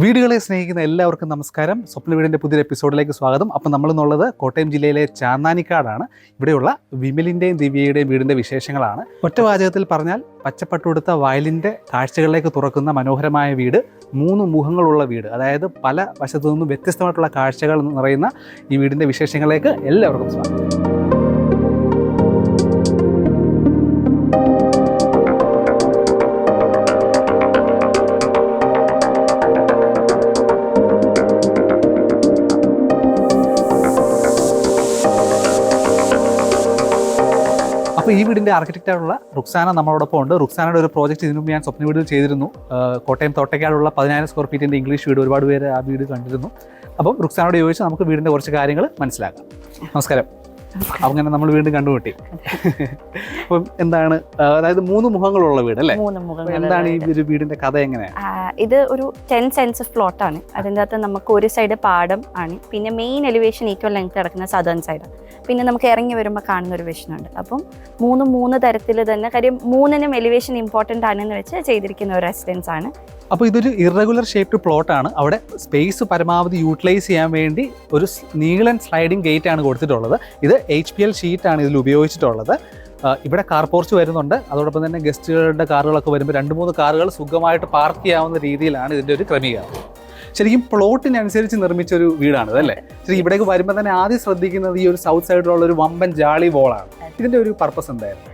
വീടുകളെ സ്നേഹിക്കുന്ന എല്ലാവർക്കും നമസ്കാരം. സ്വപ്ന വീടിന്റെ പുതിയൊരു എപ്പിസോഡിലേക്ക് സ്വാഗതം. അപ്പം നമ്മൾ എന്നുള്ളത് കോട്ടയം ജില്ലയിലെ ചാന്നാനിക്കാടാണ്. ഇവിടെയുള്ള വിമലിന്റെയും ദിവ്യയുടെയും വീടിന്റെ വിശേഷങ്ങളാണ്. ഒറ്റ വാചകത്തിൽ പറഞ്ഞാൽ പച്ചപ്പട്ടുടുത്ത വയലിന്റെ കാഴ്ചകളിലേക്ക് തുറക്കുന്ന മനോഹരമായ വീട് മൂന്ന് മുഖങ്ങളുള്ള വീട് അതായത് പല വശത്തു നിന്നും വ്യത്യസ്തമായിട്ടുള്ള കാഴ്ചകൾ നിറയുന്ന ഈ വീടിന്റെ വിശേഷങ്ങളിലേക്ക് എല്ലാവർക്കും സ്വാഗതം. അപ്പോൾ ഈ വീടിന്റെ ആർക്കിടെക്റ്റായിട്ടുള്ള റുക്സാന നമ്മളോടൊപ്പം ഉണ്ട്. റുക്സാനയുടെ ഒരു പ്രോജക്റ്റ് ഇതിനു ഞാൻ സ്വപ്ന വീട് ചെയ്തിരുന്നു. കോട്ടയം തോട്ടയ്ക്കാടുള്ള പതിനായിരം സ്ക്വയർ ഫീറ്റിന്റെ ഇംഗ്ലീഷ് വീട് ഒരുപാട് പേര് ആ വീട് കണ്ടിരുന്നു. അപ്പം റുക്സാനോട് ചോദിച്ച് നമുക്ക് വീടിന്റെ കുറച്ച് കാര്യങ്ങൾ മനസ്സിലാക്കാം. നമസ്കാരം. അങ്ങനെ നമ്മൾ വീണ്ടും കണ്ടുമുട്ടി. അപ്പം എന്താണ് അതായത് മൂന്ന് മുഖങ്ങളുള്ള വീട് അല്ലേ? എന്താണ് ഈ ഒരു വീടിന്റെ കഥ എങ്ങനെയാണ്? ഇത് ഒരു ടെൻ സെൻസ് ഓഫ് പ്ലോട്ടാണ് അതിന്റെ അകത്ത് നമുക്ക് ഒരു സൈഡ് പാടം ആണ്. പിന്നെ മെയിൻ എലിവേഷൻ ഈക്വൽ ലെങ്ത് കിടക്കുന്ന സദേൺ സൈഡ് പിന്നെ നമുക്ക് ഇറങ്ങി വരുമ്പോൾ കാണുന്ന ഒരു വിഷൻ ഉണ്ട്. അപ്പം മൂന്ന് മൂന്ന് തരത്തിൽ തന്നെ കാര്യം മൂന്നിനും എലിവേഷൻ ഇമ്പോർട്ടന്റ് ആണെന്ന് വെച്ച് ചെയ്തിരിക്കുന്ന ഒരു റെസിഡൻസ് ആണ്. അപ്പോൾ ഇതൊരു ഇറഗുലർ ഷേപ്ഡ് പ്ലോട്ട് ആണ്. അവിടെ സ്പേസ് പരമാവധി യൂട്ടിലൈസ് ചെയ്യാൻ വേണ്ടി ഒരു നീളൻ സ്ലൈഡിംഗ് ഗേറ്റ് ആണ് കൊടുത്തിട്ടുള്ളത്. ഇത് എച്ച് പി എൽ ഷീറ്റാണ് ഇതിൽ ഉപയോഗിച്ചിട്ടുള്ളത്. ഇവിടെ കാർ പോർച്ച് വരുന്നുണ്ട്. അതോടൊപ്പം തന്നെ ഗസ്റ്റുകളുടെ കാറുകളൊക്കെ വരുമ്പോൾ രണ്ട് മൂന്ന് കാറുകൾ സുഖമായിട്ട് പാർക്ക് ചെയ്യാവുന്ന രീതിയിലാണ് ഇതിന്റെ ഒരു ക്രമീകരണം. ശരിക്കും പ്ലോട്ടിനനുസരിച്ച് നിർമ്മിച്ച ഒരു വീടാണ് അല്ലേ? ശരി ഇവിടേക്ക് വരുമ്പോൾ തന്നെ ആദ്യം ശ്രദ്ധിക്കുന്നത് ഈ ഒരു സൗത്ത് സൈഡിലുള്ള ഒരു വമ്പൻ ജാളി വോളാണ് ഇതിന്റെ ഒരു പർപ്പസ് എന്തായിരുന്നു?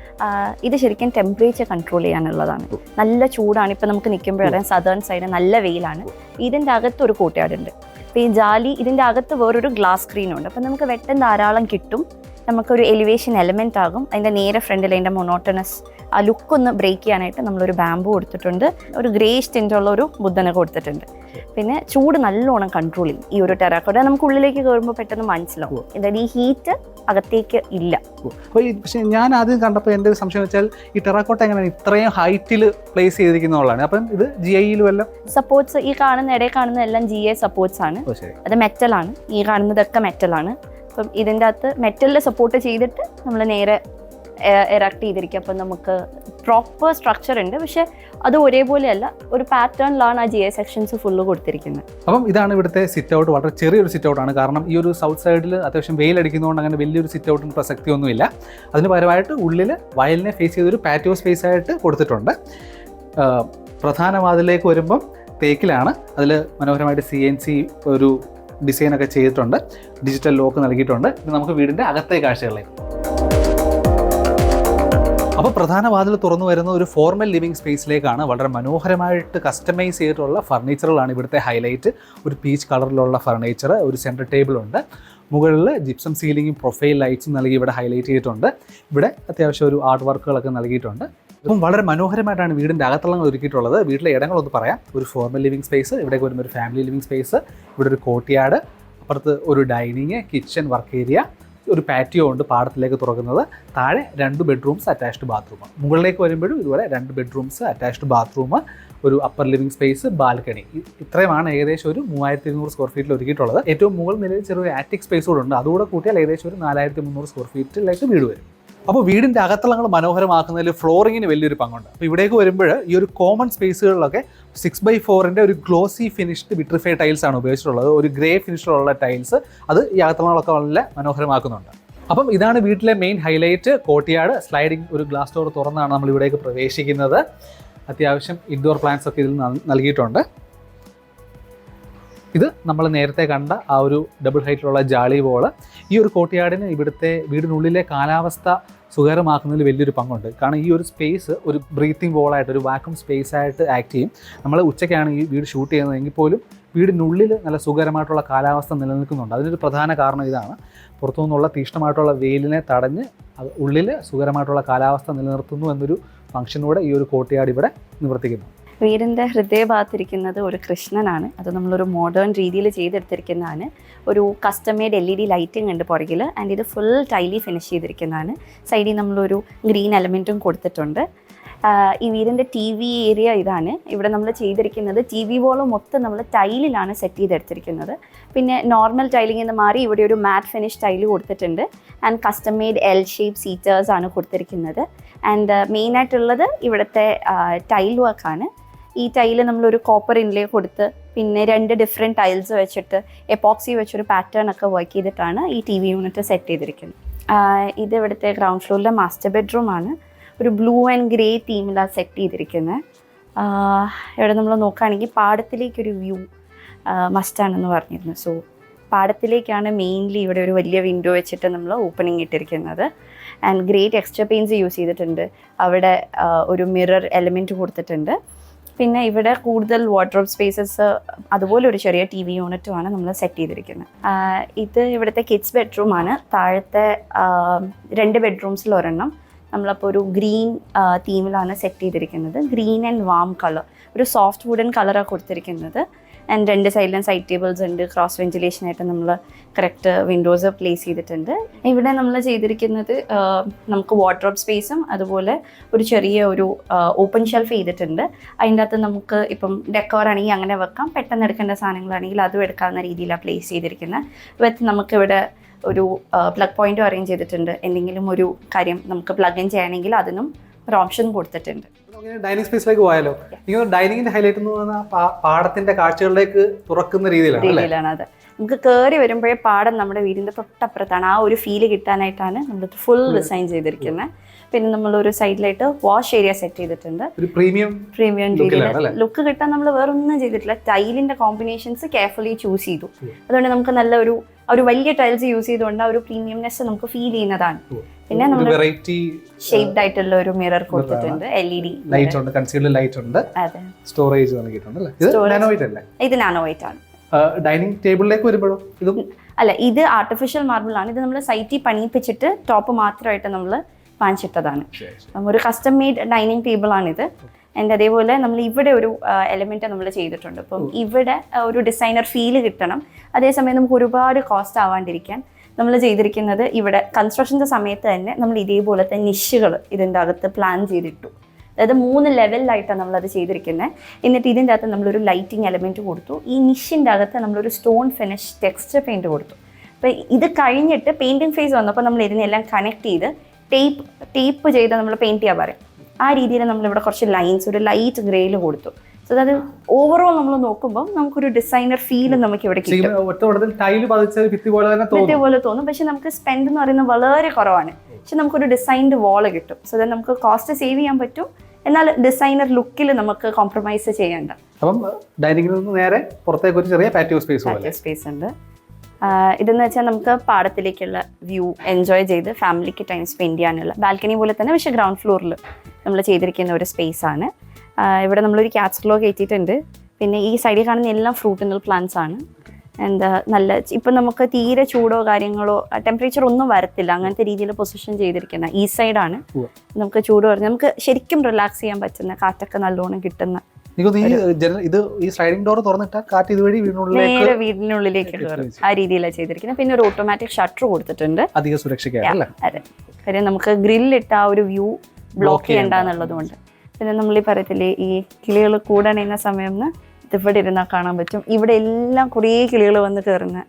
ഇത് ശരിക്കും ടെമ്പറേച്ചർ കൺട്രോൾ ചെയ്യാനുള്ളതാണ്. നല്ല ചൂടാണ്. ഇപ്പം നമുക്ക് നിൽക്കുമ്പോഴറിയാം സദേൺ സൈഡ് നല്ല വെയിലാണ്. ഇതിന്റെ അകത്ത് ഒരു കൂട്ടുകാടുണ്ട് അപ്പോൾ ഈ ജാലി ഇതിന്റെ അകത്ത് വേറൊരു ഗ്ലാസ് സ്ക്രീനുണ്ട് അപ്പം നമുക്ക് വെട്ടം ധാരാളം കിട്ടും. നമുക്കൊരു എലിവേഷൻ എലമെന്റ് ആകും. അതിന്റെ നേരെ ഫ്രണ്ടിൽ അതിന്റെ മൊണോട്ടണസ് ആ ലുക്ക് ഒന്ന് ബ്രേക്ക് ചെയ്യാനായിട്ട് നമ്മളൊരു ബാമ്പു കൊടുത്തിട്ടുണ്ട്. ഒരു ഗ്രേ ടിന്റുള്ള ഒരു ബുദ്ധനെ കൊടുത്തിട്ടുണ്ട്. പിന്നെ ചൂട് നല്ലോണം കൺട്രോൾ ചെയ്യും. ഈ ഒരു ടെറാക്കോട്ട നമുക്ക് ഉള്ളിലേക്ക് കയറുമ്പോൾ പെട്ടെന്ന് മനസ്സിലാവും. എന്തായാലും ഈ ഹീറ്റ് അകത്തേക്ക് ഇല്ല. പക്ഷേ ഞാൻ ആദ്യം കണ്ടപ്പോൾ എന്റെ ഒരു സംശയം വെച്ചാൽ ഈ ടെറാക്കോട്ട എങ്ങനെയാണ് ഇത്രയും ഹൈറ്റിൽ പ്ലേസ് ചെയ്തിരിക്കുന്നതാണ് അപ്പം ഇത് ജി ഐയിൽ വല്ല? സപ്പോർട്ട്സ് ഈ കാണുന്ന ഇടയിൽ കാണുന്ന എല്ലാം ജി ഐ സപ്പോർട്സ് ആണ്. അത് മെറ്റൽ അത് മെറ്റലാണ് ഈ കാണുന്നതൊക്കെ മെറ്റലാണ് അപ്പം ഇതിന്റെ അകത്ത് മെറ്റലിൽ സപ്പോർട്ട് ചെയ്തിട്ട് നമ്മൾ നേരെ എറക്ട് ചെയ്തിരിക്കും. അപ്പം നമുക്ക് പ്രോപ്പർ സ്ട്രക്ചർ ഉണ്ട്. പക്ഷെ അത് ഒരേപോലെയല്ല. ഒരു പാറ്റേണിലാണ് ആ ജി എ സെക്ഷൻസ് ഫുള്ള് കൊടുത്തിരിക്കുന്നത്. അപ്പം ഇതാണ് ഇവിടുത്തെ സിറ്റ് ഔട്ട് വളരെ ചെറിയൊരു സിറ്റ് ഔട്ടാണ് കാരണം ഈ ഒരു സൗത്ത് സൈഡിൽ അത്യാവശ്യം വെയിൽ അടിക്കുന്നതുകൊണ്ട് അങ്ങനെ വലിയൊരു സിറ്റ് ഔട്ടിന് പ്രസക്തിയൊന്നുമില്ല. അതിന് പരമായിട്ട് ഉള്ളിൽ വയലിനെ ഫേസ് ചെയ്തൊരു പാറ്റോ സ്പേസ് ആയിട്ട് കൊടുത്തിട്ടുണ്ട്. പ്രധാന വാതിലേക്ക് വരുമ്പം തേക്കിലാണ്. അതിൽ മനോഹരമായിട്ട് സി എൻ സി ഒരു ഡിസൈനൊക്കെ ചെയ്തിട്ടുണ്ട്. ഡിജിറ്റൽ ലോക്ക് നൽകിയിട്ടുണ്ട്. ഇത് നമുക്ക് വീടിന്റെ അകത്തെ കാഴ്ചകളിലേക്ക് അപ്പോൾ പ്രധാന വാതിൽ തുറന്നു വരുന്ന ഒരു ഫോർമൽ ലിവിംഗ് സ്പേസിലേക്കാണ് വളരെ മനോഹരമായിട്ട് കസ്റ്റമൈസ് ചെയ്തിട്ടുള്ള ഫർണിച്ചറുകളാണ് ഇവിടുത്തെ ഹൈലൈറ്റ് ഒരു പീച്ച് കളറിലുള്ള ഫർണിച്ചർ ഒരു സെന്റർ ടേബിൾ ഉണ്ട്. മുകളിൽ ജിപ്സം സീലിംഗും പ്രൊഫൈൽ ലൈറ്റ്സും നൽകി ഇവിടെ ഹൈലൈറ്റ് ചെയ്തിട്ടുണ്ട്. ഇവിടെ അത്യാവശ്യം ഒരു ആർട്ട് വർക്കുകളൊക്കെ നൽകിയിട്ടുണ്ട്. അപ്പം വളരെ മനോഹരമായിട്ടാണ് വീടിന്റെ അകത്തളങ്ങൾ ഒരുക്കിയിട്ടുള്ളത്. വീട്ടിലെ ഇടങ്ങളൊന്ന് പറയാം. ഒരു ഫോർമൽ ലിവിംഗ് സ്പേസ് ഇവിടെ വരുമ്പോൾ ഒരു ഫാമിലി ലിവിംഗ് സ്പേസ് ഇവിടെ ഒരു കോട്ടിയാട് അപ്പുറത്ത് ഒരു ഡൈനിങ് കിച്ചൺ വർക്ക് ഏരിയ ഒരു പാറ്റിയോ ഉണ്ട് പാടത്തിലേക്ക് തുറക്കുന്നത്. താഴെ രണ്ട് ബെഡ്റൂംസ് അറ്റാച്ച്ഡ് ബാത്റൂം മുകളിലേക്ക് വരുമ്പോഴും ഇതുപോലെ രണ്ട് ബെഡ്റൂംസ് അറ്റാച്ച്ഡ് ബാത്റൂം ഒരു അപ്പർ ലിവിംഗ് സ്പേസ് ബാൽക്കണി ഇത്രയുമാണ് ഏകദേശം ഒരു മൂവായിരത്തി ഇരുന്നൂറ് സ്ക്വയർ ഫീറ്റിൽ ഒരുക്കിയിട്ടുള്ളത്. ഏറ്റവും മുകളിൽ നിലയിൽ ചെറിയൊരു ആറ്റിക് സ്പേസ് കൂടെ ഉണ്ട്. അതുകൂടെ കൂട്ടിയാൽ ഏകദേശം ഒരു നാലായിരത്തി മുന്നൂറ് സ്ക്വയർ ഫീറ്റിലേക്ക് വീട് വരും. അപ്പോൾ വീടിന്റെ അകത്തളങ്ങൾ മനോഹരമാക്കുന്നതിൽ ഫ്ലോറിങ്ങിന് വലിയൊരു പങ്കുണ്ട്. അപ്പോൾ ഇവിടേക്ക് വരുമ്പോൾ ഈ ഒരു കോമൺ സ്പേസുകളിലൊക്കെ സിക്സ് ബൈ ഫോറിന്റെ ഒരു ഗ്ലോസി ഫിനിഷ്ഡ് വിട്രിഫൈ ടൈൽസ് ആണ് ഉപയോഗിച്ചിട്ടുള്ളത്. ഒരു ഗ്രേ ഫിനിഷിലുള്ള ടൈൽസ് അത് ഈ അകത്തളങ്ങളൊക്കെ വളരെ മനോഹരമാക്കുന്നുണ്ട്. അപ്പം ഇതാണ് വീട്ടിലെ മെയിൻ ഹൈലൈറ്റ് കോട്ടിയാട് സ്ലൈഡിംഗ് ഒരു ഗ്ലാസ് ഡോർ തുറന്നാണ് നമ്മൾ ഇവിടേക്ക് പ്രവേശിക്കുന്നത്. അത്യാവശ്യം ഇൻഡോർ പ്ലാന്റ്സ് ഒക്കെ ഇതിൽ നൽ- നൽകിയിട്ടുണ്ട്. ഇത് നമ്മൾ നേരത്തെ കണ്ട ആ ഒരു ഡബിൾ ഹൈറ്റിലുള്ള ജാളി വോൾ ഈ ഒരു കോട്ടിയാടിന് ഇവിടുത്തെ വീടിനുള്ളിലെ കാലാവസ്ഥ സുഖകരമാക്കുന്നതിൽ വലിയൊരു പങ്കുണ്ട്. കാരണം ഈ ഒരു സ്പേസ് ഒരു ബ്രീത്തിങ് വോളായിട്ട് ഒരു വാക്വം സ്പേസ് ആയിട്ട് ആക്ട് ചെയ്യും. നമ്മൾ ഉച്ചയ്ക്കാണ് ഈ വീട് ഷൂട്ട് ചെയ്യുന്നതെങ്കിൽ പോലും വീടിനുള്ളിൽ നല്ല സുഖകരമായിട്ടുള്ള കാലാവസ്ഥ നിലനിൽക്കുന്നുണ്ട്. അതിനൊരു പ്രധാന കാരണം ഇതാണ്. പുറത്തു നിന്നുള്ള തീഷ്ണമായിട്ടുള്ള വെയിലിനെ തടഞ്ഞ് ഉള്ളിൽ സുഖകരമായിട്ടുള്ള കാലാവസ്ഥ നിലനിർത്തുന്നു എന്നൊരു ഫംഗ്ഷനോടെ ഈ ഒരു കോട്ടയാട് ഇവിടെ നിവർത്തിക്കുന്നു. വീടിന്റെ ഹൃദയഭാഗത്തിരിക്കുന്നത് ഒരു കൃഷ്ണനാണ്. അത് നമ്മളൊരു മോഡേൺ രീതിയിൽ ചെയ്തെടുത്തിരിക്കുന്നതാണ്. ഒരു custom made L E D lighting ഉണ്ട് പുറകിൽ ആൻഡ് ഇത് ഫുൾ ടൈലി ഫിനിഷ് ചെയ്തിരിക്കുന്നതാണ്. സൈഡിൽ നമ്മളൊരു ഗ്രീൻ എലമെന്റും കൊടുത്തിട്ടുണ്ട്. ഈ വീടിന്റെ ടി വി ഏരിയ ഇതാണ്. ഇവിടെ നമ്മൾ ചെയ്തിരിക്കുന്നത് ടി വി വോൾ മൊത്തം നമ്മൾ ടൈലിലാണ് സെറ്റ് ചെയ്തെടുത്തിരിക്കുന്നത്. പിന്നെ നോർമൽ ടൈലിംഗ് എന്ന് മാറി ഇവിടെ ഒരു മാറ്റ് ഫിനിഷ് ടൈൽ കൊടുത്തിട്ടുണ്ട്. And custom made L shape seaters ആണ് കൊടുത്തിരിക്കുന്നത്. ആൻഡ് മെയിനായിട്ടുള്ളത് ഇവിടുത്തെ ടൈൽ വർക്കാണ് ഈ ടൈൽ ഒരു കോപ്പർ ഇൻലേ കൊടുത്ത് പിന്നെ രണ്ട് ഡിഫറെന്റ് ടൈൽസ് വെച്ചിട്ട് എപ്പോക്സി വെച്ചൊരു പാറ്റേൺ ഒക്കെ വർക്ക് ചെയ്തിട്ടാണ് ഈ ടി വി യൂണിറ്റ് സെറ്റ് ചെയ്തിരിക്കുന്നത്. ഇത് ഇവിടുത്തെ ഗ്രൗണ്ട് ഫ്ലോറിലെ മാസ്റ്റർ ബെഡ്റൂം ആണ്. ഒരു ബ്ലൂ ആൻഡ് ഗ്രേ തീമിലാണ് സെറ്റ് ചെയ്തിരിക്കുന്നത് ഇവിടെ നമ്മൾ നോക്കുകയാണെങ്കിൽ പാടത്തിലേക്കൊരു വ്യൂ മസ്റ്റാണെന്ന് പറഞ്ഞിരുന്നു. സോ പാടത്തിലേക്കാണ് മെയിൻലി ഇവിടെ ഒരു വലിയ വിൻഡോ വെച്ചിട്ട് നമ്മൾ ഓപ്പണിംഗ് ഇട്ടിരിക്കുന്നത്. And great extra panes use ചെയ്തിട്ടുണ്ട്. അവിടെ ഒരു മിറർ എലമെന്റ് കൊടുത്തിട്ടുണ്ട്. പിന്നെ ഇവിടെ കൂടുതൽ വാർഡ്രോബ് സ്പേസസ് അതുപോലെ ഒരു ചെറിയ ടി വി യൂണിറ്റുമാണ് നമ്മൾ സെറ്റ് ചെയ്തിരിക്കുന്നത്. ഇത് ഇവിടുത്തെ കിഡ്സ് ബെഡ്റൂമാണ് താഴത്തെ രണ്ട് ബെഡ്റൂംസിൽ ഒരെണ്ണം. നമ്മളപ്പോൾ ഒരു ഗ്രീൻ തീമിലാണ് സെറ്റ് ചെയ്തിരിക്കുന്നത്. ഗ്രീൻ ആൻഡ് വാം കളർ ഒരു സോഫ്റ്റ് വുഡൻ കളറാണ് കൊടുത്തിരിക്കുന്നത്. ആൻഡ് രണ്ട് സൈഡിലും സൈഡ് ടേബിൾസ് ഉണ്ട്. ക്രോസ് വെന്റിലേഷൻ ആയിട്ട് നമ്മൾ കറക്റ്റ് വിൻഡോസ് പ്ലേസ് ചെയ്തിട്ടുണ്ട്. ഇവിടെ നമ്മൾ ചെയ്തിരിക്കുന്നത് നമുക്ക് വാർഡ്രോബ് സ്പേസും അതുപോലെ ഒരു ചെറിയ ഒരു ഓപ്പൺ ഷെൽഫ് ചെയ്തിട്ടുണ്ട്. അതിന്റെ അകത്ത് നമുക്ക് ഇപ്പം ഡെക്കോർ ആണെങ്കിൽ അങ്ങനെ വെക്കാം. പെട്ടെന്ന് എടുക്കേണ്ട സാധനങ്ങളാണെങ്കിൽ അതും എടുക്കാവുന്ന രീതിയിലാണ് പ്ലേസ് ചെയ്തിരിക്കുന്നത്. വിത്ത് നമുക്കിവിടെ ഒരു പ്ലഗ് പോയിന്റും അറേഞ്ച് ചെയ്തിട്ടുണ്ട്. എന്തെങ്കിലും ഒരു കാര്യം നമുക്ക് പ്ലഗ് ഇൻ ചെയ്യണമെങ്കിൽ അതിനും ഒരു ഓപ്ഷൻ കൊടുത്തിട്ടുണ്ട്. ഡൈനിങ് സ്പേസിലേക്ക് പോയാലോ? എനിക്ക് ഡൈനിങ്ങിന്റെ ഹൈലൈറ്റ് എന്ന് പറഞ്ഞാൽ പാടത്തിന്റെ കാഴ്ചകളിലേക്ക് തുറക്കുന്ന രീതിയിലാണ് അത്. നമുക്ക് കയറി വരുമ്പോഴേ പാടം നമ്മുടെ വീടിന്റെ തൊട്ടപ്പുറത്താണ്. ആ ഒരു ഫീൽ കിട്ടാനായിട്ടാണ് നമ്മൾ ഫുൾ ഡിസൈൻ ചെയ്തിരിക്കുന്നത് പിന്നെ നമ്മൾ ഒരു സൈഡിലായിട്ട് വാഷ് ഏരിയ സെറ്റ് ചെയ്തിട്ടുണ്ട് പ്രീമിയം പ്രീമിയം ലുക്ക് കിട്ടാൻ നമ്മൾ വേറെ ഒന്നും ചെയ്തിട്ടില്ല. ടൈലിന്റെ കോമ്പിനേഷൻസ് കെയർഫുള്ളി ചൂസ് ചെയ്തു. അതുകൊണ്ട് നമുക്ക് നല്ല ഒരു ഒരു വലിയ ടൈൽസ് യൂസ് ചെയ്തുകൊണ്ട് ആ ഒരു പ്രീമിയംനെസ് നമുക്ക് ഫീൽ ചെയ്യുന്നതാണ്. പിന്നെ നമ്മൾ വെറൈറ്റി ഷേപ്ഡ് ആയിട്ടുള്ള ഒരു മിറർ കൊടുത്തിട്ടുണ്ട് എൽ ഇ ഡി ലൈറ്റ് ഉണ്ട് കൺസീൽഡ് ലൈറ്റ് ഉണ്ട്. സ്റ്റോറേജ് നൽകിയിട്ടുണ്ട് അല്ലേ? ഇത് അല്ലേ? ഇത് നാനോ വൈറ്റ് ആണ് ഡൈനിങ് ടേബിളിലേക്ക് വരുമ്പോഴോ? ഇതും? അല്ല ഇത് ആർട്ടിഫിഷ്യൽ മാർബിൾ ആണ്. ഇത് നമ്മൾ സൈറ്റിൽ പണിയിപ്പിച്ചിട്ട് ടോപ്പ് മാത്രമായിട്ട് നമ്മൾ വാങ്ങിച്ചിട്ടതാണ്. ഒരു കസ്റ്റം മെയ്ഡ് ഡൈനിങ് ടേബിൾ ആണിത്. ആൻഡ് അതേപോലെ നമ്മൾ ഇവിടെ ഒരു എലിമെന്റ് നമ്മൾ ചെയ്തിട്ടുണ്ട്. അപ്പം ഇവിടെ ഒരു ഡിസൈനർ ഫീൽ കിട്ടണം. അതേസമയം നമുക്ക് ഒരുപാട് കോസ്റ്റ് ആവാണ്ടിരിക്കാൻ നമ്മൾ ചെയ്തിരിക്കുന്നത് ഇവിടെ കൺസ്ട്രക്ഷന്റെ സമയത്ത് തന്നെ നമ്മൾ ഇതേപോലത്തെ നിഷുകൾ ഇതിന്റെ അകത്ത് പ്ലാൻ ചെയ്തിട്ടു. അതായത് മൂന്ന് ലെവലിലായിട്ടാണ് നമ്മളത് ചെയ്തിരിക്കുന്നത്. എന്നിട്ട് ഇതിന്റെ അകത്ത് നമ്മളൊരു ലൈറ്റിംഗ് എലമെന്റ് കൊടുത്തു. ഈ നിഷിന്റെ അകത്ത് നമ്മളൊരു സ്റ്റോൺ ഫിനിഷ് ടെക്സ്ചർ പെയിന്റ് കൊടുത്തു. അപ്പോൾ ഇത് കഴിഞ്ഞിട്ട് പെയിന്റിങ് ഫേസ് വന്നപ്പോൾ നമ്മൾ ഇതിനെല്ലാം കണക്ട് ചെയ്ത് ടേപ്പ് ടേപ്പ് ചെയ്ത് നമ്മൾ പെയിന്റ് ചെയ്യാൻ പറയും. ആ രീതിയിൽ നമ്മളിവിടെ കുറച്ച് ലൈൻസ് ഒരു ലൈറ്റ് ഗ്രേയിൽ കൊടുത്തു. സോ അത് ഓവറോൾ നമ്മൾ നോക്കുമ്പോൾ നമുക്കൊരു ഡിസൈനർ ഫീൽ നമുക്ക് ഇവിടെ ഭിത്തി പോലെ തന്നെ പക്ഷെ നമുക്ക് സ്പെൻഡ് എന്ന് പറയുന്നത് വളരെ കുറവാണ്. പക്ഷെ നമുക്കൊരു ഡിസൈൻഡ് വാൾ കിട്ടും. സോ ദാറ്റ് നമുക്ക് കോസ്റ്റ് സേവ് ചെയ്യാൻ പറ്റും. എന്നാൽ ഡിസൈനർ ലുക്കിൽ നമുക്ക് കോംപ്രമൈസ് ചെയ്യേണ്ട. അപ്പം ഡൈനിങ്ങിൽ നിന്ന് നേരെ പുറത്തേക്ക് ഒരു ചെറിയ പാറ്റിയോ സ്പേസ് സ്പേസ് ഉണ്ട്. ഇതെന്ന് വെച്ചാൽ നമുക്ക് പാടത്തിലേക്കുള്ള വ്യൂ എൻജോയ് ചെയ്ത് ഫാമിലിക്ക് ടൈം സ്പെൻഡ് ചെയ്യാനുള്ള ബാൽക്കണി പോലെ തന്നെ പക്ഷേ ഗ്രൗണ്ട് ഫ്ലോറിൽ നമ്മൾ ചെയ്തിരിക്കുന്ന ഒരു സ്പേസ് ആണ്. ഇവിടെ നമ്മളൊരു ക്യാച്ചറിലോ കയറ്റിയിട്ടുണ്ട്. പിന്നെ ഈ സൈഡിൽ കാണുന്ന എല്ലാം ഫ്രൂട്ടിനൽ പ്ലാന്റ്സ് ആണ്. എന്താ നല്ല ഇപ്പം നമുക്ക് തീരെ ചൂടോ കാര്യങ്ങളോ ടെമ്പറേച്ചർ ഒന്നും വരത്തില്ല. അങ്ങനത്തെ രീതിയിൽ പൊസിഷൻ ചെയ്തിരിക്കുന്ന. ഈ സൈഡാണ്. നമുക്ക് ചൂട് പറഞ്ഞ് നമുക്ക് ശരിക്കും റിലാക്സ് ചെയ്യാൻ പറ്റുന്ന കാറ്റൊക്കെ നല്ലോണം കിട്ടുന്ന ഇത് ഈ സ്ലൈഡിംഗ് ഡോർ തുറന്നിട്ടാൽ കാറ്റ് ഇതുവഴി വീടിനുള്ളിലേക്ക് നേരെ വീടിനുള്ളിലേക്ക് കയറും ആ രീതിയിലാണ് ചെയ്തിരിക്കുന്നത് പിന്നെ ഒരു ഓട്ടോമാറ്റിക് ഷട്ടർ കൊടുത്തിട്ടുണ്ട്. അധിക സുരക്ഷയ്ക്കാണ് അല്ലേ? അതെ. കാര്യം നമുക്ക് ഗ്രില്ലിട്ട് ആ ഒരു വ്യൂ ബ്ലോക്ക് ചെയ്യണ്ടെന്നുള്ളതുകൊണ്ട് പിന്നെ നമ്മൾ ഈ പറയത്തില്ലേ ഈ കിളികൾ കൂടണയുന്ന സമയം ഇവിടെ ഇരുന്നാൽ കാണാൻ പറ്റും. ഇവിടെ എല്ലാം കുറേ കിളികൾ വന്ന് കയറുന്ന.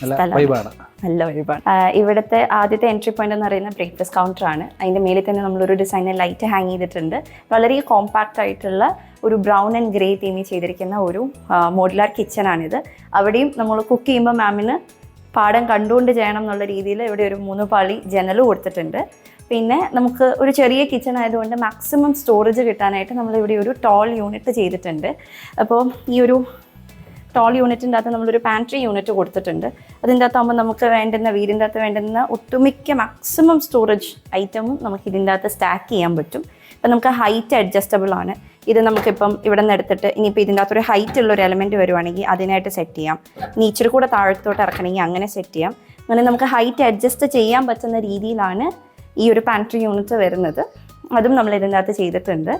നല്ല വഴിപാട് ഇവിടുത്തെ ആദ്യത്തെ എൻട്രി പോയിന്റ് എന്ന് പറയുന്ന ബ്രേക്ക്ഫാസ്റ്റ് കൗണ്ടർ ആണ്. അതിന്റെ മേലിൽ തന്നെ നമ്മളൊരു ഡിസൈനിൽ ലൈറ്റ് ഹാങ് ചെയ്തിട്ടുണ്ട്. വളരെ കോമ്പാക്റ്റ് ആയിട്ടുള്ള ഒരു ബ്രൗൺ ആൻഡ് ഗ്രേ തീമിൽ ചെയ്തിരിക്കുന്ന ഒരു മോഡുലാർ കിച്ചൺ ആണിത്. അവിടെയും നമ്മൾ കുക്ക് ചെയ്യുമ്പോൾ മാമിന് പാടം കണ്ടുകൊണ്ട് ചെയ്യണം എന്നുള്ള രീതിയിൽ ഇവിടെ ഒരു മൂന്ന് പാളി ജനൽ കൊടുത്തിട്ടുണ്ട്. പിന്നെ നമുക്ക് ഒരു ചെറിയ കിച്ചൺ ആയതുകൊണ്ട് മാക്സിമം സ്റ്റോറേജ് കിട്ടാനായിട്ട് നമ്മളിവിടെ ഒരു ടോൾ യൂണിറ്റ് ചെയ്തിട്ടുണ്ട്. അപ്പോൾ ഈ ഒരു ടോൾ യൂണിറ്റിന്റെ അകത്ത് നമ്മളൊരു പാൻട്രി യൂണിറ്റ് കൊടുത്തിട്ടുണ്ട്. അതിന്റെ അകത്താകുമ്പോൾ നമുക്ക് വേണ്ടുന്ന വീടിന്റെ അകത്ത് വേണ്ടുന്ന ഒട്ടുമിക്ക മാക്സിമം സ്റ്റോറേജ് ഐറ്റമും നമുക്ക് ഇതിന്റെ അകത്ത് സ്റ്റാക്ക് ചെയ്യാൻ പറ്റും. ഇപ്പം നമുക്ക് ഹൈറ്റ് അഡ്ജസ്റ്റബിൾ ആണ്. ഇത് നമുക്കിപ്പം ഇവിടെ നിന്ന് എടുത്തിട്ട് ഇനിയിപ്പോൾ ഇതിന്റെ അകത്തൊരു ഹൈറ്റ് ഉള്ള ഒരു എലമെന്റ് വരുവാണെങ്കിൽ അതിനായിട്ട് സെറ്റ് ചെയ്യാം. ഇനി ഇച്ചിരി കൂടെ താഴത്തോട്ട് ഇറക്കണമെങ്കിൽ അങ്ങനെ സെറ്റ് ചെയ്യാം. അങ്ങനെ നമുക്ക് ഹൈറ്റ് അഡ്ജസ്റ്റ് ചെയ്യാൻ പറ്റുന്ന രീതിയിലാണ് ഈ ഒരു പാൻട്രി യൂണിറ്റ് വരുന്നത്. അതും നമ്മൾ ഇതിന്റെ അകത്ത് ചെയ്തിട്ടുണ്ട്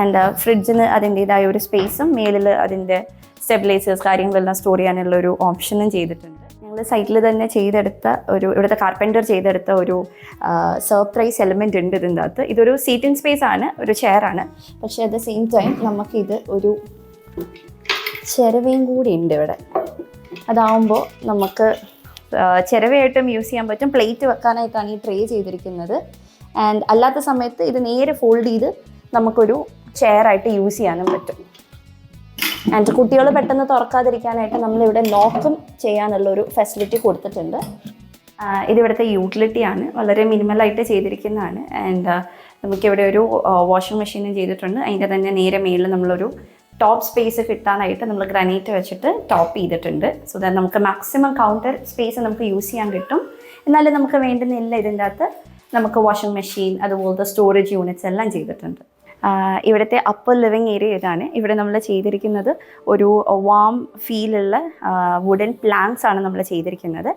ആൻഡ് ഫ്രിഡ്ജിന് അതിന്റെതായ ഒരു സ്പേസും മേലിൽ അതിന്റെ സ്റ്റെബിലൈസേഴ്സ് കാര്യങ്ങളെല്ലാം സ്റ്റോർ ചെയ്യാനുള്ള ഒരു ഓപ്ഷനും ചെയ്തിട്ടുണ്ട്. ഞങ്ങൾ സൈറ്റിൽ തന്നെ ചെയ്തെടുത്ത ഒരു ഇവിടുത്തെ കാർപ്പന്റർ ചെയ്തെടുത്ത ഒരു സർപ്രൈസ് എലമെന്റ് ഉണ്ട് ഇതിന്റെ അകത്ത് ഇതൊരു സീറ്റിംഗ് സ്പേസ് ആണ് ഒരു ചെയർ ആണ്. പക്ഷേ അറ്റ് ദ സെയിം ടൈം നമുക്കിത് ഒരു ചെരവയും കൂടി ഉണ്ട് ഇവിടെ. അതാവുമ്പോൾ നമുക്ക് ചിരവയായിട്ടും യൂസ് ചെയ്യാൻ പറ്റും. പ്ലേറ്റ് വെക്കാനായിട്ടാണ് ഈ ട്രേ ചെയ്തിരിക്കുന്നത്. ആൻഡ് അല്ലാത്ത സമയത്ത് ഇത് നേരെ ഫോൾഡ് ചെയ്ത് നമുക്കൊരു ചെയറായിട്ട് യൂസ് ചെയ്യാനും പറ്റും. ആൻഡ് കുട്ടികൾ പെട്ടെന്ന് തുറക്കാതിരിക്കാനായിട്ട് നമ്മളിവിടെ ലോക്കും ചെയ്യാനുള്ളൊരു ഫെസിലിറ്റി കൊടുത്തിട്ടുണ്ട്. ഇതിവിടുത്തെ യൂട്ടിലിറ്റിയാണ് വളരെ മിനിമലായിട്ട് ചെയ്തിരിക്കുന്നതാണ്. ആൻഡ് നമുക്കിവിടെ ഒരു വാഷിംഗ് മെഷീനും ചെയ്തിട്ടുണ്ട്. അതിന്റെ തന്നെ നേരെ മേളിൽ നമ്മളൊരു ടോപ്പ് സ്പേസ് കിട്ടാനായിട്ട് നമ്മൾ ഗ്രാനൈറ്റ് വെച്ചിട്ട് ടോപ്പ് ചെയ്തിട്ടുണ്ട്. സോ ദാറ്റ് നമുക്ക് മാക്സിമം കൗണ്ടർ സ്പേസ് നമുക്ക് യൂസ് ചെയ്യാൻ കിട്ടും. എന്നാലും നമുക്ക് വേണ്ടുന്ന എല്ലാം ഇതിന്റെ അകത്ത് നമുക്ക് വാഷിംഗ് മെഷീൻ അതുപോലത്തെ സ്റ്റോറേജ് യൂണിറ്റ്സ് എല്ലാം ചെയ്തിട്ടുണ്ട്. ഇവിടുത്തെ അപ്പർ ലിവിങ് ഏരിയ ഇതാണ്. ഇവിടെ നമ്മൾ ചെയ്തിരിക്കുന്നത് ഒരു വാം ഫീലുള്ള വുഡൻ പ്ലാന്റ്സ് ആണ് നമ്മൾ ചെയ്തിരിക്കുന്നത്.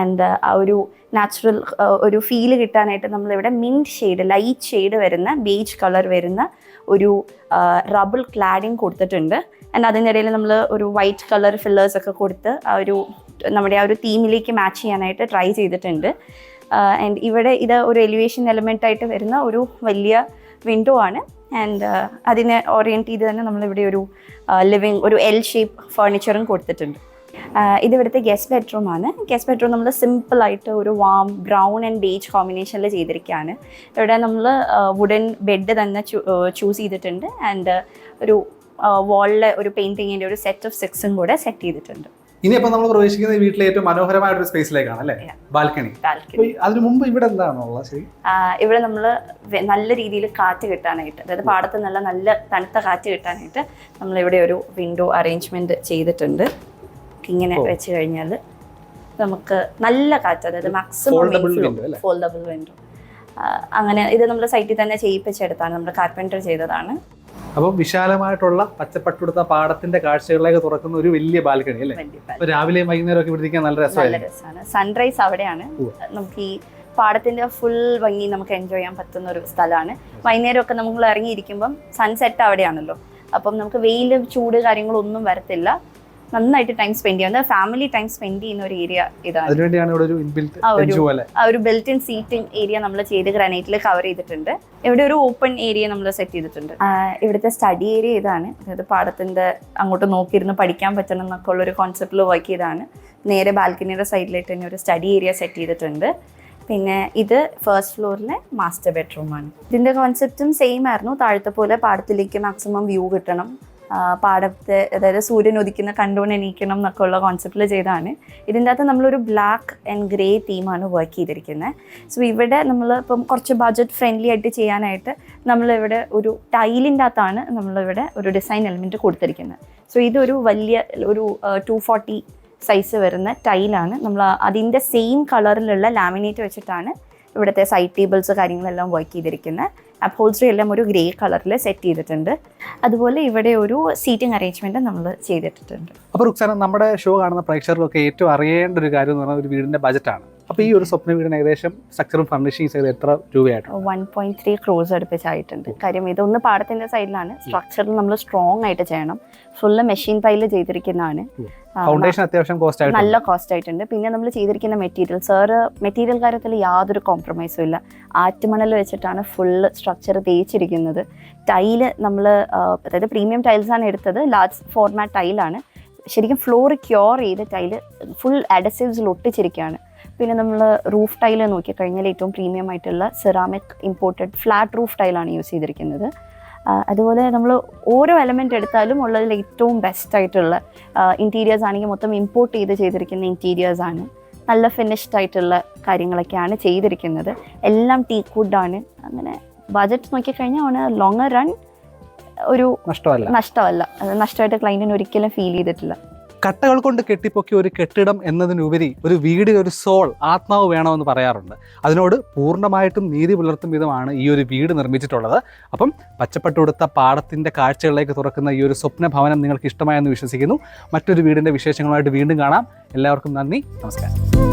ആൻഡ് ആ ഒരു നാച്ചുറൽ ഒരു ഫീൽ കിട്ടാനായിട്ട് നമ്മളിവിടെ മിന്റ് ഷെയ്ഡ് ലൈറ്റ് ഷെയ്ഡ് വരുന്ന ബേജ് കളർ വരുന്ന ഒരു റബിൾ ക്ലാഡിങ് കൊടുത്തിട്ടുണ്ട്. ആൻഡ് അതിനിടയിൽ നമ്മൾ ഒരു വൈറ്റ് കളർ ഫില്ലേഴ്സ് ഒക്കെ കൊടുത്ത് ആ ഒരു നമ്മുടെ ആ ഒരു തീമിലേക്ക് മാച്ച് ചെയ്യാനായിട്ട് ട്രൈ ചെയ്തിട്ടുണ്ട്. ആൻഡ് ഇവിടെ ഇത് ഒരു എലിവേഷൻ എലമെന്റ് ആയിട്ട് വരുന്ന ഒരു വലിയ വിൻഡോ ആണ്. ആൻഡ് അതിനെ ഓറിയന്റ് ചെയ്ത് തന്നെ നമ്മളിവിടെ ഒരു ലിവിങ് ഒരു എൽ ഷേപ്പ് ഫർണിച്ചറും കൊടുത്തിട്ടുണ്ട്. ഇത് ഇവിടുത്തെ ഗസ്റ്റ് ബെഡ്റൂം ആണ്. ഗസ്റ്റ് ബെഡ്റൂം നമ്മൾ സിമ്പിളായിട്ട് ഒരു വാം ബ്രൗൺ ആൻഡ് ബേജ് കോമ്പിനേഷനിൽ ചെയ്തിരിക്കുകയാണ് ഇവിടെ നമ്മൾ വുഡൻ ബെഡ് തന്നെ ചൂസ് ചെയ്തിട്ടുണ്ട്. ആൻഡ് ഒരു വാളിലെ ഒരു പെയിന്റിങ്ങിന്റെ ഒരു സെറ്റ് ഓഫ് സിക്സും കൂടെ സെറ്റ് ചെയ്തിട്ടുണ്ട്. ഇനി ഇനിയിപ്പോൾ നമ്മൾ പ്രവേശിക്കുന്ന വീട്ടിലെ ഏറ്റവും മനോഹരമായ ഒരു സ്പേസിലേക്കാണ് അല്ലേ? ബാൽക്കണി ബാൽക്കണി അതിനു മുമ്പ് ഇവിടെ എന്താണുള്ളത് ശരി? ഇവിടെ നമ്മൾ നല്ല രീതിയിൽ കാറ്റ് കിട്ടാനായിട്ട് അതായത് പാടത്ത് നല്ല നല്ല തണുത്ത കാറ്റ് കിട്ടാനായിട്ട് നമ്മൾ ഇവിടെ ഒരു വിൻഡോ അറേഞ്ച്മെന്റ് ചെയ്തിട്ടുണ്ട്. ഇങ്ങനെ. വെച്ച് കഴിഞ്ഞാൽ നമുക്ക് നല്ല കാറ്റ് അതായത് മാക്സിമം ഫോൾഡബിൾ വിൻഡോ അങ്ങനെ ഇത് നമ്മുടെ സൈറ്റിൽ തന്നെ ചെയ്യിപ്പിച്ചെടുത്താണ് നമ്മുടെ കാർപ്പന്റർ ചെയ്തതാണ്. അപ്പം വിശാലമായിട്ടുള്ള പച്ചപ്പട്ടുടുത്ത പാടത്തിന്റെ കാഴ്ചകളിലേക്ക് തുറക്കുന്ന ഒരു വലിയ ബാൽക്കണി അല്ലേ? രാവിലെ അപ്പൊ രാവിലെയും വൈകുന്നേരം ഒക്കെ ഇരിക്കാൻ നല്ല രസമാണ്. സൺറൈസ് അവിടെയാണ്. നമുക്ക് ഈ പാടത്തിന്റെ ഫുൾ ഭംഗി നമുക്ക് എൻജോയ് ചെയ്യാൻ പറ്റുന്ന ഒരു സ്ഥലമാണ്. വൈകുന്നേരമൊക്കെ നമ്മൾ ഇറങ്ങിയിരിക്കുമ്പം സൺസെറ്റ് അവിടെയാണല്ലോ. അപ്പം നമുക്ക് വെയിൽ ചൂട് കാര്യങ്ങളൊന്നും വരത്തില്ല. നന്നായിട്ട് ടൈം സ്പെൻഡ് ചെയ്യാം ഫാമിലി ടൈം സ്പെൻഡ് ചെയ്യുന്ന ഒരു ഏരിയ ഇതാണ്. അതിനുവേണ്ടിയാണ് ഇവിടെ ഒരു ഇൻബിൽറ്റ് ആ, ഒരു- ബിൽറ്റ് പോലെ. ഒരു ബെൽറ്റ് ഇൻ സീറ്റിംഗ് ഏരിയ നമ്മൾ ചെയ്ത് ഗ്രാനൈറ്റിൽ കവർ ചെയ്തിട്ടുണ്ട്. ഇവിടെ ഒരു ഓപ്പൺ ഏരിയ നമ്മൾ സെറ്റ് ചെയ്തിട്ടുണ്ട്. ഇവിടുത്തെ സ്റ്റഡി ഏരിയ ഇതാണ്. അതായത് പാടത്തിന്റെ അങ്ങോട്ട് നോക്കിയിരുന്ന് പഠിക്കാൻ പറ്റണം എന്നൊക്കെ ഉള്ള ഒരു കോൺസെപ്റ്റിൽ വർക്ക് ചെയ്താണ് നേരെ ബാൽക്കണിയുടെ സൈഡിലായിട്ട് തന്നെ ഒരു സ്റ്റഡി ഏരിയ സെറ്റ് ചെയ്തിട്ടുണ്ട്. പിന്നെ ഇത് ഫസ്റ്റ് ഫ്ലോറിലെ മാസ്റ്റർ ബെഡ്റൂമാണ് ഇതിന്റെ കോൺസെപ്റ്റും സെയിം ആയിരുന്നു. താഴത്തെ പോലെ പാടത്തിലേക്ക് മാക്സിമം വ്യൂ കിട്ടണം. പാടത്തെ അതായത് സൂര്യൻ ഉദിക്കുന്ന കണ്ടുകൊണ്ട് എണീക്കണം എന്നൊക്കെ ഉള്ള കോൺസെപ്റ്റിൽ ചെയ്താണ് ഇതിന്റെ അകത്ത് നമ്മളൊരു ബ്ലാക്ക് ആൻഡ് ഗ്രേ തീമാണ് വർക്ക് ചെയ്തിരിക്കുന്നത് സോ ഇവിടെ നമ്മൾ ഇപ്പം കുറച്ച് ബഡ്ജറ്റ് ഫ്രണ്ട്ലി ആയിട്ട് ചെയ്യാനായിട്ട് നമ്മളിവിടെ ഒരു ടൈലിന്റെ അകത്താണ് നമ്മളിവിടെ ഒരു ഡിസൈൻ എലിമെന്റ് കൊടുത്തിരിക്കുന്നത് സോ ഇതൊരു വലിയ ഒരു ടു ഫോർട്ടി സൈസ് വരുന്ന ടൈലാണ് നമ്മൾ അതിന്റെ സെയിം കളറിലുള്ള ലാമിനേറ്റ് വെച്ചിട്ടാണ് ഇവിടുത്തെ സൈഡ് ടേബിൾസ് കാര്യങ്ങളെല്ലാം വർക്ക് ചെയ്തിരിക്കുന്നത് അപ്ഹോൾസ്ട്രി എല്ലാം ഒരു ഗ്രേ കളറിൽ സെറ്റ് ചെയ്തിട്ടുണ്ട്. അതുപോലെ ഇവിടെ ഒരു സീറ്റിംഗ് അറേഞ്ച്മെന്റ് നമ്മൾ ചെയ്തിട്ടുണ്ട് അപ്പോൾ റുക്സാന നമ്മുടെ ഷോ കാണുന്ന പ്രേക്ഷകർക്കൊക്കെ ഏറ്റവും അറിയേണ്ട ഒരു കാര്യം എന്ന് പറഞ്ഞാൽ ഒരു വീടിന്റെ ബജറ്റാണ് അപ്പോൾ ഈ ഒരു സ്വപ്ന വീടിന് ഏകദേശം സ്ട്രക്ചറും ഫർണിഷിങ്സ് ചെയ്ത് എത്ര രൂപയായിട്ടുണ്ട്? വൺ പോയിന്റ് ത്രീ ക്രോസ് അടുപ്പിച്ചായിട്ടുണ്ട്. കാര്യം ഇതൊന്ന് പാടത്തിന്റെ സൈഡിലാണ് സ്ട്രക്ചറിൽ നമ്മൾ സ്ട്രോങ് ആയിട്ട് ചെയ്യണം. ഫുള്ള് മെഷീൻ പൈൽ ചെയ്തിരിക്കുന്നതാണ്. ഫൗണ്ടേഷൻ അത്യാവശ്യം കോസ്റ്റ് ആയിട്ട് നല്ല കോസ്റ്റ് ആയിട്ടുണ്ട്. പിന്നെ നമ്മൾ ചെയ്തിരിക്കുന്ന മെറ്റീരിയൽ സാറ് മെറ്റീരിയൽ കാര്യത്തിൽ യാതൊരു കോംപ്രമൈസും ഇല്ല. ആറ്റുമണൽ വെച്ചിട്ടാണ് ഫുള്ള് സ്ട്രക്ചർ തേച്ചിരിക്കുന്നത്. ടൈൽ നമ്മൾ അതായത് പ്രീമിയം ടൈൽസ് ആണ് എടുത്തത്. ലാർജ് ഫോർമാറ്റ് ടൈലാണ് ശരിക്കും ഫ്ലോർ ക്യൂർ ചെയ്ത് ടൈൽ ഫുൾ അഡസീവ്സിൽ ഒട്ടിച്ചിരിക്കുകയാണ്. പിന്നെ നമ്മൾ റൂഫ് ടൈൽ നോക്കിക്കഴിഞ്ഞാൽ ഏറ്റവും പ്രീമിയം ആയിട്ടുള്ള സെറാമിക് ഇമ്പോർട്ടഡ് ഫ്ലാറ്റ് റൂഫ് ടൈലാണ് യൂസ് ചെയ്തിരിക്കുന്നത്. അതുപോലെ നമ്മൾ ഓരോ എലമെന്റ് എടുത്താലും ഉള്ളതിൽ ഏറ്റവും ബെസ്റ്റ് ആയിട്ടുള്ള ഇന്റീരിയേഴ്സ് ആണെങ്കിൽ മൊത്തം ഇമ്പോർട്ട് ചെയ്ത് ചെയ്തിരിക്കുന്ന ഇന്റീരിയേഴ്സ് ആണ്. നല്ല ഫിനിഷ്ഡ് ആയിട്ടുള്ള കാര്യങ്ങളൊക്കെയാണ് ചെയ്തിരിക്കുന്നത്. എല്ലാം ടീ വുഡാണ് അങ്ങനെ ബജറ്റ് നോക്കിക്കഴിഞ്ഞാൽ ഓണ് ലോങ്ങർ റൺ ഒരു നഷ്ടമല്ല. നഷ്ടമല്ല. നഷ്ടമായിട്ട് ക്ലൈന്റിന് ഒരിക്കലും ഫീൽ ചെയ്തിട്ടില്ല. കട്ടകൾ കൊണ്ട് കെട്ടിപ്പൊക്കിയ ഒരു കെട്ടിടം എന്നതിനുപരി ഒരു വീടിന് ഒരു സോൾ ആത്മാവ് വേണമെന്ന് പറയാറുണ്ട്. അതിനോട് പൂർണമായിട്ടും നീതി പുലർത്തും വിധമാണ് ഈ ഒരു വീട് നിർമ്മിച്ചിട്ടുള്ളത്. അപ്പം പച്ചപ്പട്ടുടുത്ത പാടത്തിന്റെ കാഴ്ചകളിലേക്ക് തുറക്കുന്ന ഈ ഒരു സ്വപ്ന ഭവനം നിങ്ങൾക്ക് ഇഷ്ടമായെന്ന് വിശ്വസിക്കുന്നു. മറ്റൊരു വീടിന്റെ വിശേഷങ്ങളുമായിട്ട് വീണ്ടും കാണാം. എല്ലാവർക്കും നന്ദി. നമസ്കാരം.